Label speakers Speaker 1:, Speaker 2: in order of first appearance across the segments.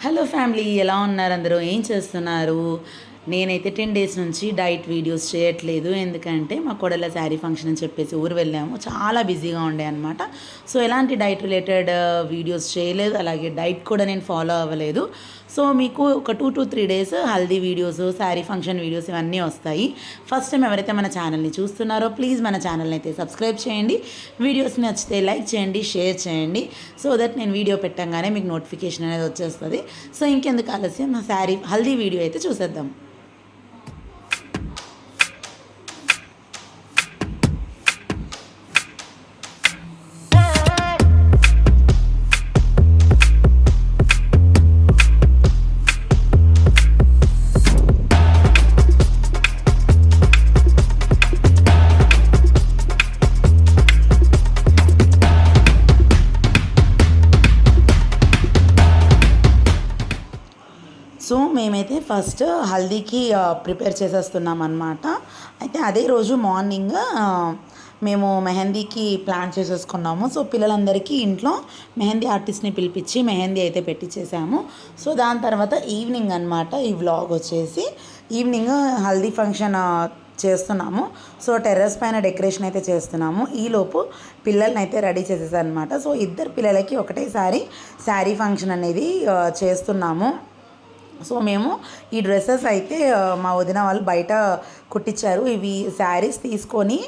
Speaker 1: Hello family ఎలా ఉన్నారు? అందరూ ఏం చేస్తున్నారు? నేనైతే టెన్ డేస్ నుంచి డైట్ వీడియోస్ చేయట్లేదు. ఎందుకంటే మా కొడల శారీ ఫంక్షన్ అని చెప్పేసి ఊరు వెళ్ళాము. చాలా బిజీగా ఉండే అనమాట సో ఎలాంటి డైట్ రిలేటెడ్ వీడియోస్ చేయలేదు. అలాగే డైట్ కూడా నేను ఫాలో అవ్వలేదు. సో మీకు ఒక two to three days haldi videos sari function videos ఇవన్నీ వస్తాయి. ఫస్ట్ టైం ఎవరైతే మన ఛానల్ని చూస్తున్నారో ప్లీజ్ మన ఛానల్ని అయితే సబ్స్క్రైబ్ చేయండి. వీడియోస్ నచ్చితే లైక్ చేయండి షేర్ చేయండి. సో దట్ నేను వీడియో పెట్టంగానే మీకు నోటిఫికేషన్ అనేది వచ్చేస్తుంది. సో ఇంకెందుకు ఆలస్యం? నా శారీ హల్దీ వీడియో అయితే చూసేద్దాం. ఫస్ట్ హల్దీకి ప్రిపేర్ చేసేస్తున్నాం అనమాట అయితే అదే రోజు మార్నింగ్ మేము మెహందీకి ప్లాన్ చేసేసుకున్నాము. సో పిల్లలందరికీ ఇంట్లో మెహందీ ఆర్టిస్ట్ని పిలిపించి మెహందీ అయితే పెట్టించేసాము సో దాని తర్వాత ఈవినింగ్ అనమాట ఈ వ్లాగ్ వచ్చేసి. ఈవినింగ్ హల్దీ ఫంక్షన్ చేస్తున్నాము. సో టెర్రస్ పైన డెకరేషన్ అయితే చేస్తున్నాము. ఈలోపు పిల్లల్ని అయితే రెడీ చేసేసారనమాట సో ఇద్దరు పిల్లలకి ఒకటేసారి శారీ ఫంక్షన్ అనేది చేస్తున్నాము. సో మేము ఈ డ్రెస్సెస్ అయితే మా వదిన వాళ్ళు బయట కుట్టించారు. ఇవి శారీస్ తీసుకొని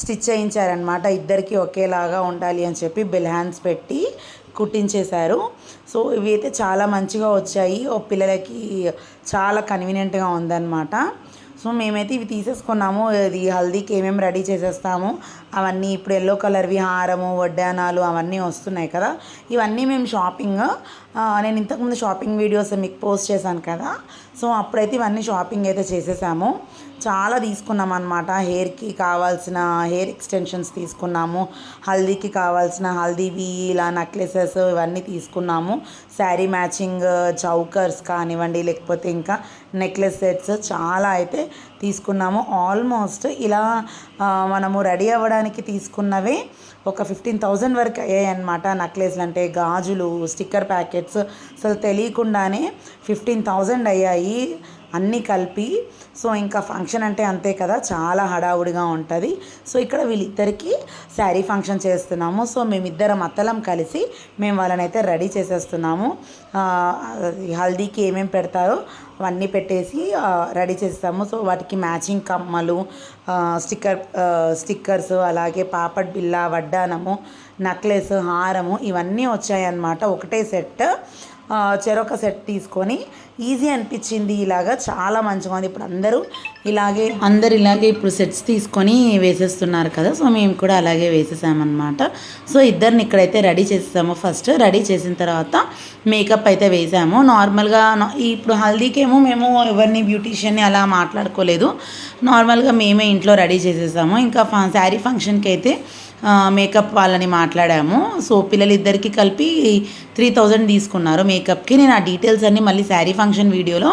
Speaker 1: స్టిచ్ చేయించారనమాట ఇద్దరికి ఒకేలాగా ఉండాలి అని చెప్పి బెల్ హ్యాండ్స్ పెట్టి కుట్టించేశారు. సో ఇవి అయితే చాలా మంచిగా వచ్చాయి. ఓ పిల్లలకి చాలా కన్వీనియంట్గా ఉందన్నమాట. సో మేమైతే ఇవి తీసేసుకున్నాము. ఇది హల్దీకి ఏమేమి రెడీ చేసేస్తాము. అవన్నీ ఇప్పుడు ఎల్లో కలర్వి హారము వడ్డానాలు అవన్నీ వస్తున్నాయి కదా. ఇవన్నీ మేము షాపింగ్ నేను ఇంతకుముందు షాపింగ్ వీడియోస్ మీకు పోస్ట్ చేశాను కదా. సో అప్పుడైతే ఇవన్నీ షాపింగ్ అయితే చేసేసాము. చాలా తీసుకున్నాం అనమాట హెయిర్కి కావాల్సిన హెయిర్ ఎక్స్టెన్షన్స్ తీసుకున్నాము. హల్దీకి కావాల్సిన హల్దీవి ఇలా నెక్లెసెస్ ఇవన్నీ తీసుకున్నాము. శారీ మ్యాచింగ్ చౌకర్స్ కానివ్వండి లేకపోతే ఇంకా నెక్లెస్ సెట్స్ చాలా అయితే తీసుకున్నాము. ఆల్మోస్ట్ ఇలా మనము రెడీ అవ్వడానికి తీసుకున్నవే ఒక ఫిఫ్టీన్ థౌజండ్ వరకు అయ్యాయి అనమాట నెక్లెస్లు. అంటే గాజులు స్టిక్కర్ ప్యాకెట్స్. అసలు తెలియకుండానే ఫిఫ్టీన్ థౌజండ్ అయ్యాయి. అన్నీ కలిపి సో ఇంకా ఫంక్షన్ అంటే అంతే కదా చాలా హడావుడిగా ఉంటుంది. సో ఇక్కడ వీళ్ళిద్దరికీ శారీ ఫంక్షన్ చేస్తున్నాము. సో మేమిద్దరం అత్తలం కలిసి మేము వాళ్ళని అయితే రెడీ చేసేస్తున్నాము. హల్దీకి ఏమేమి పెడతారో అవన్నీ పెట్టేసి రెడీ చేస్తాము. సో వాటికి మ్యాచింగ్ కమ్మలు స్టిక్కర్ స్టిక్కర్స్ అలాగే పాపడ్ బిల్ల వడ్డానము నక్లెస్ హారము ఇవన్నీ వచ్చాయన్నమాట. ఒకటే సెట్. చెరొక సెట్ తీసుకొని ఈజీ అనిపించింది. ఇలాగా చాలా మంచిగా ఉంది. ఇప్పుడు అందరూ ఇలాగే అందరు ఇలాగే ఇప్పుడు సెట్స్ తీసుకొని వేసేస్తున్నారు కదా. సో మేము కూడా అలాగే వేసేసామన్నమాట. సో ఇద్దరిని ఇక్కడైతే రెడీ చేసేసాము. ఫస్ట్ రెడీ చేసిన తర్వాత మేకప్ అయితే వేసాము. నార్మల్గా ఇప్పుడు హల్దీకేమో మేము ఎవరిని బ్యూటీషియన్ని అలా మాట్లాడుకోలేదు. నార్మల్గా మేమే ఇంట్లో రెడీ చేసేసాము. ఇంకా ఫ శారీ ఫంక్షన్కి అయితే మేకప్ వాళ్ళని మాట్లాడాము. సో పిల్లలిద్దరికీ కలిపి త్రీ థౌజండ్ తీసుకున్నారు మేకప్కి నేను ఆ డీటెయిల్స్ అన్నీ మళ్ళీ శారీ ఫంక్షన్ ఫంక్షన్ వీడియోలో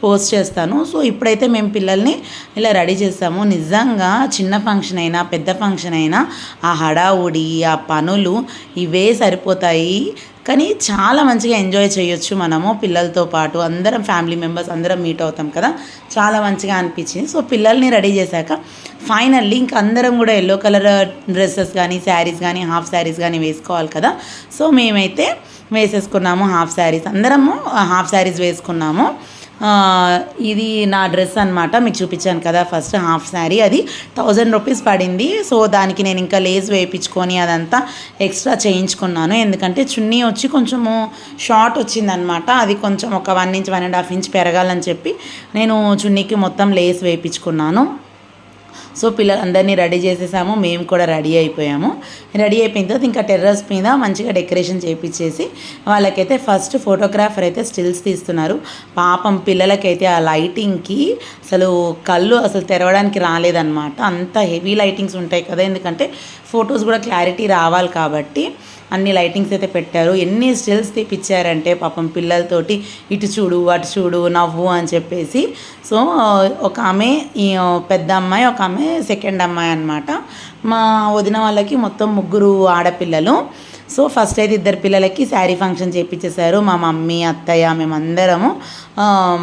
Speaker 1: పోస్ట్ చేస్తాను. సో ఇప్పుడైతే మేము పిల్లల్ని ఇలా రెడీ చేస్తాము నిజంగా చిన్న ఫంక్షన్ అయినా పెద్ద ఫంక్షన్ అయినా ఆ హడావుడి ఆ పనులు ఇవే సరిపోతాయి. కానీ చాలా మంచిగా ఎంజాయ్ చేయొచ్చు మనము పిల్లలతో పాటు. అందరం ఫ్యామిలీ మెంబర్స్ అందరం మీట్ అవుతాం కదా. చాలా మంచిగా అనిపించింది. సో పిల్లల్ని రెడీ చేశాక ఫైనల్లీ ఇంక అందరం కూడా ఎల్లో కలర్ డ్రెస్సెస్ కానీ శారీస్ కానీ హాఫ్ శారీస్ కానీ వేసుకోవాలి కదా. సో మేమైతే వేసేసుకున్నాము హాఫ్ శారీస్. అందరము హాఫ్ శారీస్ వేసుకున్నాము. ఇది నా డ్రెస్ అనమాట మీకు చూపించాను కదా ఫస్ట్ హాఫ్ శారీ. అది థౌజండ్ రూపీస్ పడింది. సో దానికి నేను ఇంకా లేస్ వేయించుకొని అదంతా ఎక్స్ట్రా చేయించుకున్నాను. ఎందుకంటే చున్నీ వచ్చి కొంచెము షార్ట్ వచ్చిందనమాట అది కొంచెం ఒక one inch one and half inch పెరగాలని చెప్పి నేను చున్నీకి మొత్తం లేస్ వేయించుకున్నాను. సో పిల్లలందరినీ రెడీ చేసేసాము. మేము కూడా రెడీ అయిపోయాము. రెడీ అయిపోయిన తర్వాత ఇంకా టెర్రస్ మీద మంచిగా డెకరేషన్ చేయించేసి వాళ్ళకైతే ఫస్ట్ ఫోటోగ్రాఫర్ అయితే స్టిల్స్ తీస్తున్నారు. పాపం పిల్లలకైతే ఆ లైటింగ్కి అసలు కళ్ళు అసలు తెరవడానికి రాలేదన్నమాట. అంత హెవీ లైటింగ్స్ ఉంటాయి కదా ఎందుకంటే ఫొటోస్ కూడా క్లారిటీ రావాలి కాబట్టి అన్ని లైటింగ్స్ అయితే పెట్టారు. ఎన్ని స్టిల్స్ తెప్పించారంటే పాపం పిల్లలతోటి ఇటు చూడు అటు చూడు నవ్వు అని చెప్పేసి. సో ఒక ఆమె ఈ పెద్ద అమ్మాయి ఒక ఆమె సెకండ్ అమ్మాయి అనమాట మా వదిన వాళ్ళకి మొత్తం ముగ్గురు ఆడపిల్లలు. సో ఫస్ట్ అయితే ఇద్దరు పిల్లలకి శారీ ఫంక్షన్ చేయించేశారు మా మమ్మీ అత్తయ్య మేమందరము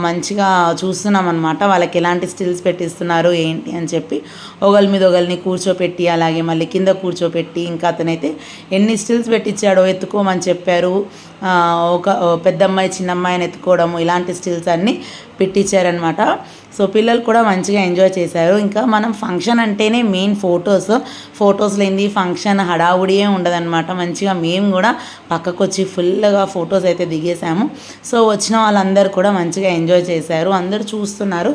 Speaker 1: మంచిగా చూస్తున్నాం అనమాట వాళ్ళకి ఎలాంటి స్టిల్స్ పెట్టిస్తున్నారు ఏంటి అని చెప్పి ఒకళ్ళ మీద ఒకరిని కూర్చోపెట్టి అలాగే మళ్ళీ కింద కూర్చోపెట్టి ఇంకా అతనైతే ఎన్ని స్టిల్స్ పెట్టించాడో ఎత్తుకోమని చెప్పారు. ఒక పెద్దమ్మాయి చిన్నమ్మాయిని ఎత్తుకోవడము ఇలాంటి స్టిల్స్ అన్నీ పెట్టించారనమాట సో పిల్లలు కూడా మంచిగా ఎంజాయ్ చేశారు. ఇంకా మనం ఫంక్షన్ అంటేనే మెయిన్ ఫొటోస్ ఫొటోస్ లేని ఫంక్షన్ హడావుడియే ఉండదన్నమాట. మంచిగా మేము కూడా పక్కకు వచ్చి ఫుల్గా ఫొటోస్ అయితే దిగేసాము సో వచ్చిన వాళ్ళందరూ కూడా మంచిగా ఎంజాయ్ చేశారు. అందరూ చూస్తున్నారు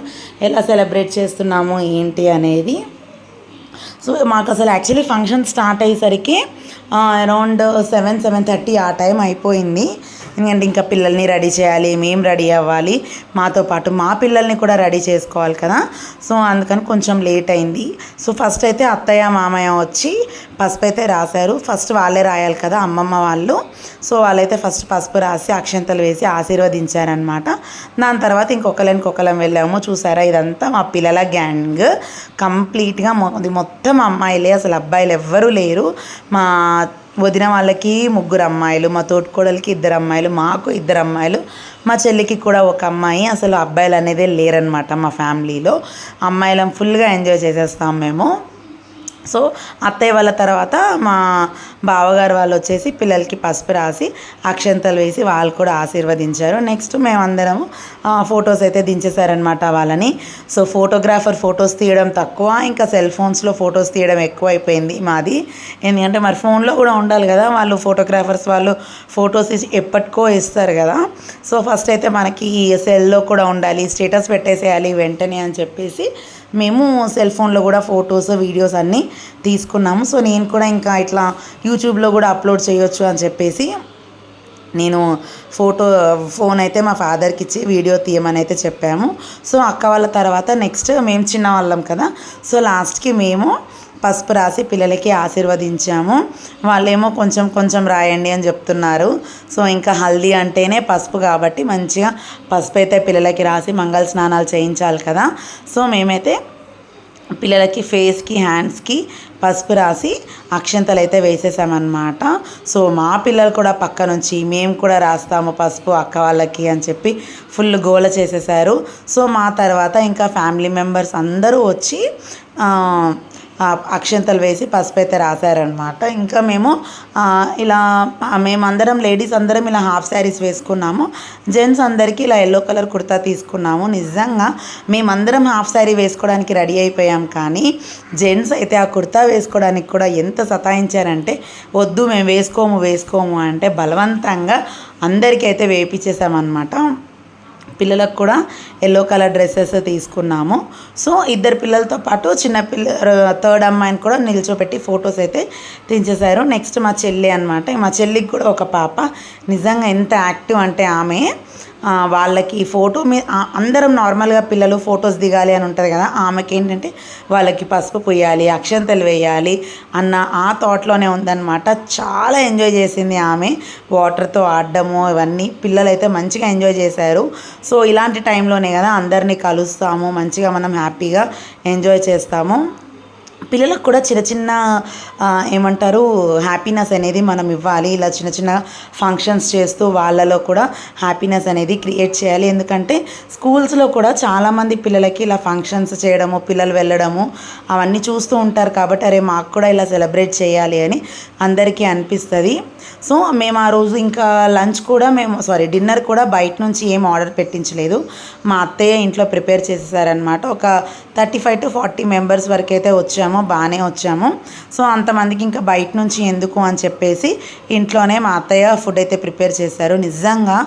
Speaker 1: ఎలా సెలబ్రేట్ చేస్తున్నాము ఏంటి అనేది. సో మాకు అసలు యాక్చువల్లీ ఫంక్షన్ స్టార్ట్ అయ్యేసరికి అరౌండ్ సెవెన్ సెవెన్ థర్టీ ఆ టైం అయిపోయింది. ఎందుకంటే ఇంకా పిల్లల్ని రెడీ చేయాలి మేము రెడీ అవ్వాలి. మాతో పాటు మా పిల్లల్ని కూడా రెడీ చేసుకోవాలి కదా. సో అందుకని కొంచెం లేట్ అయింది. సో ఫస్ట్ అయితే అత్తయ్య మామయ్య వచ్చి పసుపు అయితే రాశారు. ఫస్ట్ వాళ్ళే రాయాలి కదా అమ్మమ్మ వాళ్ళు. సో వాళ్ళైతే ఫస్ట్ పసుపు రాసి అక్షంతలు వేసి ఆశీర్వదించారనమాట దాని తర్వాత ఇంకొకరు ఇంకొకరం వెళ్ళాము. చూసారా ఇదంతా మా పిల్లల గ్యాంగ్. కంప్లీట్గా మొత్తం అమ్మాయిలే అసలు అబ్బాయిలు ఎవ్వరూ లేరు. మా వదిన వాళ్ళకి ముగ్గురు అమ్మాయిలు మా తోటికోడలకి ఇద్దరు అమ్మాయిలు మాకు ఇద్దరు అమ్మాయిలు మా చెల్లికి కూడా ఒక అమ్మాయి. అసలు అబ్బాయిలు అనేదే లేరనమాట మా ఫ్యామిలీలో. అమ్మాయిలం ఫుల్గా ఎంజాయ్ చేసేస్తాం మేము. సో అత్తయ్య వాళ్ళ తర్వాత మా బావగారు వాళ్ళు వచ్చేసి పిల్లలకి పసుపు రాసి అక్షంతలు వేసి వాళ్ళు కూడా ఆశీర్వదించారు. నెక్స్ట్ మేమందరము ఫొటోస్ అయితే దించేశారనమాట వాళ్ళని. సో ఫోటోగ్రాఫర్ ఫొటోస్ తీయడం తక్కువ ఇంకా సెల్ ఫోన్స్లో ఫొటోస్ తీయడం ఎక్కువ అయిపోయింది మాది. ఎందుకంటే మరి ఫోన్లో కూడా ఉండాలి కదా వాళ్ళు ఫోటోగ్రాఫర్స్ వాళ్ళు ఫొటోస్ ఎప్పటికో ఇస్తారు కదా. సో ఫస్ట్ అయితే మనకి సెల్లో కూడా ఉండాలి స్టేటస్ పెట్టేసేయాలి వెంటనే అని చెప్పేసి మేము సెల్ ఫోన్లో కూడా ఫొటోస్ వీడియోస్ అన్నీ తీసుకున్నాము. సో నేను కూడా ఇంకా ఇట్లా యూట్యూబ్లో కూడా అప్లోడ్ చేయొచ్చు అని చెప్పేసి నేను ఫోటో ఫోన్ అయితే మా ఫాదర్కి ఇచ్చి వీడియో తీయమని అయితే చెప్పాము. సో అక్క వాళ్ళ తర్వాత నెక్స్ట్ మేము చిన్న వాళ్ళం కదా. సో లాస్ట్కి మేము పసుపు రాసి పిల్లలకి ఆశీర్వదించాము. వాళ్ళేమో కొంచెం కొంచెం రాయండి అని చెప్తున్నారు. సో ఇంకా హల్దీ అంటేనే పసుపు కాబట్టి మంచిగా పసుపు అయితే పిల్లలకి రాసి మంగళ స్నానాలు చేయించాలి కదా. సో మేమైతే పిల్లలకి ఫేస్కి హ్యాండ్స్కి పసుపు రాసి అక్షంతలు అయితే వేసేసామన్నమాట. సో మా పిల్లలు కూడా పక్క నుంచి మేము కూడా రాస్తాము పసుపు అక్క వాళ్ళకి అని చెప్పి ఫుల్ గోల చేసేసారు. సో మా తర్వాత ఇంకా ఫ్యామిలీ మెంబర్స్ అందరూ వచ్చి అక్షంతలు వేసి పసుపు అయితే రాశారనమాట ఇంకా మేము ఇలా మేమందరం లేడీస్ అందరం ఇలా హాఫ్ శారీస్ వేసుకున్నాము. జెంట్స్ అందరికీ ఇలా ఎల్లో కలర్ కుర్తా తీసుకున్నాము. నిజంగా మేమందరం హాఫ్ శారీ వేసుకోవడానికి రెడీ అయిపోయాం కానీ జెంట్స్ అయితే ఆ కుర్తా వేసుకోవడానికి కూడా ఎంత సతాయించారంటే వద్దు మేము వేసుకోము వేసుకోము అంటే బలవంతంగా అందరికీ అయితే వేయించేసామన్నమాట పిల్లలకు కూడా ఎల్లో కలర్ డ్రెస్సెస్ తీసుకున్నాము. సో ఇద్దరు పిల్లలతో పాటు చిన్న పిల్ల థర్డ్ అమ్మాయిని కూడా నిల్చోబెట్టి ఫొటోస్ అయితే తీసేశారు నెక్స్ట్ మా చెల్లి అనమాట మా చెల్లికి కూడా ఒక పాప. నిజంగా ఎంత యాక్టివ్ అంటే ఆమె. వాళ్ళకి ఫోటో మీ అందరం నార్మల్గా పిల్లలు ఫొటోస్ దిగాలి అని ఉంటుంది కదా. ఆమెకి ఏంటంటే వాళ్ళకి పసుపు పొయ్యాలి అక్షంతలు వేయాలి అన్న ఆ థాట్లోనే ఉందన్నమాట. చాలా ఎంజాయ్ చేసింది ఆమె. వాటర్తో ఆడడము ఇవన్నీ పిల్లలు అయితే మంచిగా ఎంజాయ్ చేశారు. సో ఇలాంటి టైంలోనే కదా అందరినీ కలుస్తాము మంచిగా మనం హ్యాపీగా ఎంజాయ్ చేస్తాము. పిల్లలకు కూడా చిన్న చిన్న ఏమంటారు హ్యాపీనెస్ అనేది మనం ఇవ్వాలి. ఇలా చిన్న చిన్న ఫంక్షన్స్ చేస్తూ వాళ్ళలో కూడా హ్యాపీనెస్ అనేది క్రియేట్ చేయాలి. ఎందుకంటే స్కూల్స్లో కూడా చాలామంది పిల్లలకి ఇలా ఫంక్షన్స్ చేయడము పిల్లలు వెళ్ళడము అవన్నీ చూస్తూ ఉంటారు కాబట్టి అరే మాకు కూడా ఇలా సెలబ్రేట్ చేయాలి అని అందరికీ అనిపిస్తుంది. సో మేము ఆ రోజు ఇంకా లంచ్ కూడా మేము సారీ డిన్నర్ కూడా బయట నుంచి ఏం ఆర్డర్ పెట్టించలేదు. మా అత్తయ్య ఇంట్లో ప్రిపేర్ చేసేసారనమాట ఒక thirty five to forty members వరకు అయితే వచ్చాము. బాగానే వచ్చాము. సో అంతమందికి ఇంకా బయట నుంచి ఎందుకు అని చెప్పేసి ఇంట్లోనే మా అత్తయ్య ఫుడ్ అయితే ప్రిపేర్ చేశారు. నిజంగా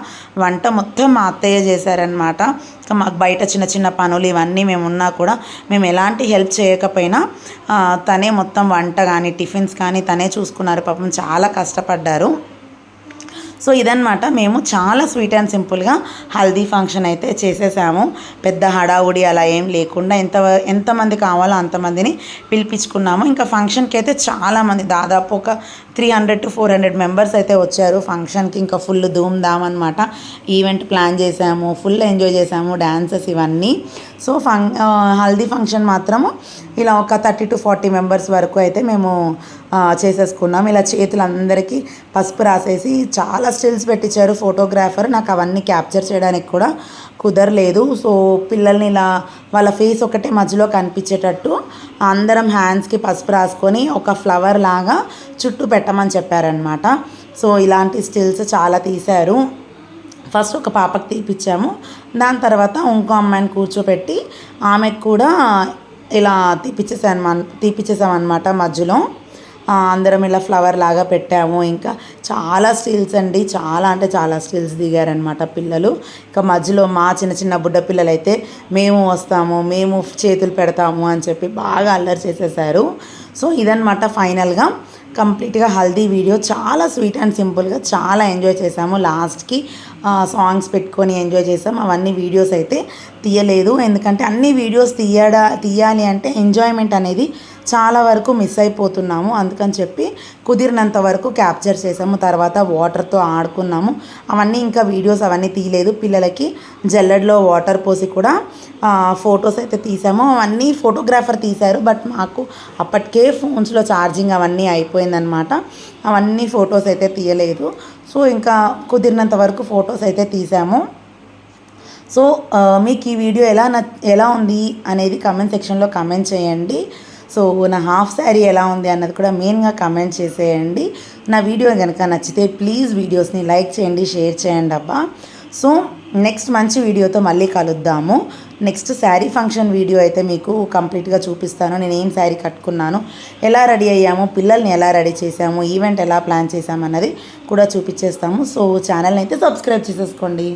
Speaker 1: వంట మొత్తం మా అత్తయ్య చేశారనమాట ఇంకా మాకు బయట చిన్న చిన్న పనులు ఇవన్నీ మేము ఉన్నా కూడా మేము ఎలాంటి హెల్ప్ చేయకపోయినా తనే మొత్తం వంట కానీ టిఫిన్స్ కానీ తనే చూసుకున్నారు. పాపం చాలా కష్టపడ్డారు. సో ఇదన్నమాట మేము చాలా స్వీట్ అండ్ సింపుల్గా హల్దీ ఫంక్షన్ అయితే చేసేసాము. పెద్ద హడావుడి అలా ఏం లేకుండా ఎంత ఎంతమంది కావాలో అంతమందిని పిలిపించుకున్నాము. ఇంకా ఫంక్షన్కి అయితే చాలామంది దాదాపు ఒక three hundred to four hundred members అయితే వచ్చారు. ఫంక్షన్కి ఇంకా ఫుల్ ధూమ్ ధామ్ అనమాట ఈవెంట్ ప్లాన్ చేసాము ఫుల్ ఎంజాయ్ చేసాము డ్యాన్సెస్ ఇవన్నీ. సో ఫంక్ హల్దీ ఫంక్షన్ మాత్రము ఇలా ఒక థర్టీ టు ఫార్టీ మెంబర్స్ వరకు అయితే మేము చేసేసుకున్నాం. ఇలా చేతులు అందరికీ పసుపు రాసేసి చాలా స్టిల్స్ పెట్టించారు. ఫోటోగ్రాఫర్ నాకు అవన్నీ క్యాప్చర్ చేయడానికి కూడా కుదరలేదు. సో పిల్లల్ని ఇలా వాళ్ళ ఫేస్ ఒకటే మధ్యలో కనిపించేటట్టు అందరం హ్యాండ్స్కి పసుపు రాసుకొని ఒక ఫ్లవర్ లాగా చుట్టూ పెట్టమని చెప్పారనమాట సో ఇలాంటి స్టిల్స్ చాలా తీశారు. ఫస్ట్ ఒక పాపకి తీపిచ్చాము. దాని తర్వాత ఇంకో అమ్మాయిని కూర్చోపెట్టి ఆమెకు కూడా ఇలా తీపిచ్చేసాను తీపిచ్చేసామన్నమాట మధ్యలో. అందరం ఇలా ఫ్లవర్ లాగా పెట్టాము. ఇంకా చాలా స్టిల్స్ అండి. చాలా అంటే చాలా స్టిల్స్ దిగారనమాట పిల్లలు. ఇంకా మధ్యలో మా చిన్న చిన్న బుడ్డ పిల్లలు అయితే మేము వస్తాము మేము చేతులు పెడతాము అని చెప్పి బాగా అల్లరి చేసేసారు. సో ఇదనమాట ఫైనల్గా కంప్లీట్గా హల్దీ వీడియో. చాలా స్వీట్ అండ్ సింపుల్గా చాలా ఎంజాయ్ చేసాము లాస్ట్కి సాంగ్స్ పెట్టుకొని ఎంజాయ్ చేసాం అవన్నీ వీడియోస్ అయితే తీయలేదు. ఎందుకంటే అన్ని వీడియోస్ తీయడా తీయాలి అంటే ఎంజాయ్మెంట్ అనేది చాలా వరకు మిస్ అయిపోతున్నాము. అందుకని చెప్పి కుదిరినంత వరకు క్యాప్చర్ చేసాము తర్వాత వాటర్తో ఆడుకున్నాము. అవన్నీ ఇంకా వీడియోస్ అవన్నీ తీయలేదు. పిల్లలకి జల్లెడలో వాటర్ పోసి కూడా ఫొటోస్ అయితే తీసాము. అవన్నీ ఫోటోగ్రాఫర్ తీశారు. బట్ మాకు అప్పటికే ఫోన్స్లో ఛార్జింగ్ అవన్నీ అయిపోయిందనమాట అవన్నీ ఫొటోస్ అయితే తీయలేదు. సో ఇంకా కుదిరినంత వరకు ఫొటోస్ అయితే తీసాము. సో మీకు ఈ వీడియో ఎలా న ఎలా ఉంది అనేది కమెంట్ సెక్షన్లో కమెంట్ చేయండి. సో నా హాఫ్ శారీ ఎలా ఉంది అన్నది కూడా మెయిన్గా కమెంట్ చేసేయండి. నా వీడియో కనుక నచ్చితే ప్లీజ్ వీడియోస్ని లైక్ చేయండి షేర్ చేయండి అబ్బా. సో నెక్స్ట్ మంచి వీడియోతో మళ్ళీ కలుద్దాము. నెక్స్ట్ శారీ ఫంక్షన్ వీడియో అయితే మీకు కంప్లీట్గా చూపిస్తాను. నేను ఏం శారీ కట్టుకున్నాను ఎలా రెడీ అయ్యాము పిల్లల్ని ఎలా రెడీ చేసాము ఈవెంట్ ఎలా ప్లాన్ చేసాము అన్నది కూడా చూపించేస్తాము. సో ఛానల్ని అయితే సబ్స్క్రైబ్ చేసేసుకోండి.